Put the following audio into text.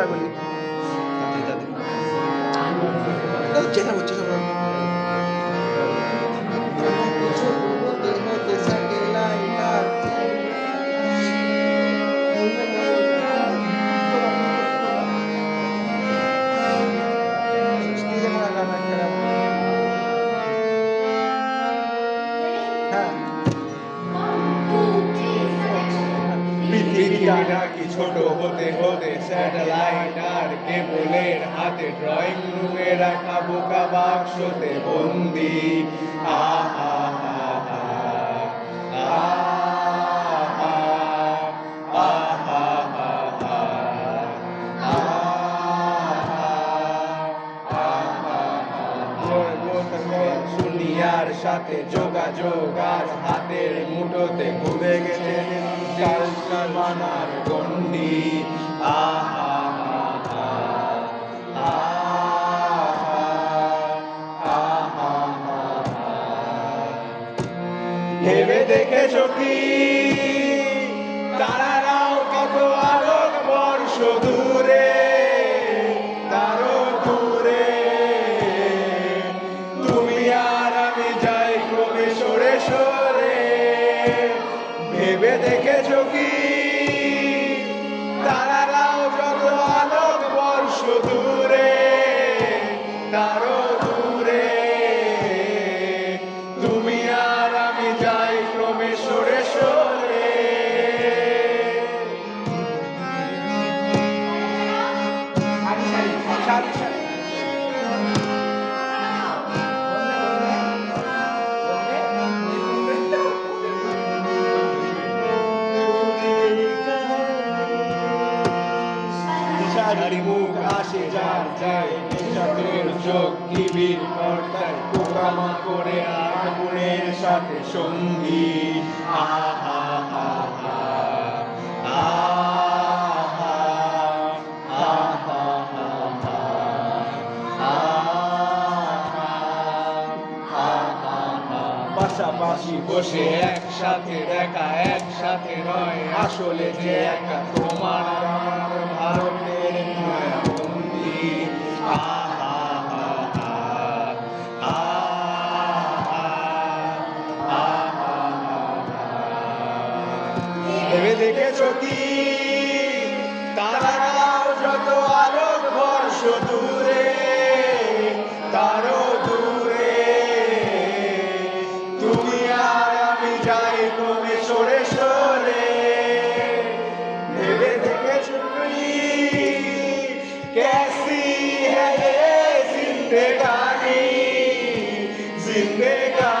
রাখবেন চেষ্টা করছি হ্যাঁ ছোট হতে হতে স্যাটেলাইট আর কেবলের হাতে ড্রয়িং রুমে রাখা বোকা বাক্সতে বন্দি আহা দুনিয়ার সাথে যোগাযোগ আর হাতের মুঠোতে ঘুরে গেছে কালচার মানার গন্ডি আহা আহা আহা আহা। ভেবে দেখেছ কি? তারারাও কত আলোক বর্ষ দূরে, তারও দূরে। তুমি আমি যাই ক্রমে সরে সরে। ভেবে দেখেছ তারও দূরে। তুমি আর আমি যাই ক্রমে সরে সরে। সারি মুখ আসে যার যায় চোখ নিবিড় পর্দায় পোকামা করে আগুনের সাথে সঙ্গী বসে একসাথে দেখা, একসাথে নয়, আসলে যে একা তোমার দেখেছ কি? তারাও যত আলোক বর্ষ দূরে, তারও দূরে। তুমি আর আমি যাই তুমি সরে সরে। ভেবে দেখেছ কি? কেসি হে জিন্দেগানি জিন্দেগানি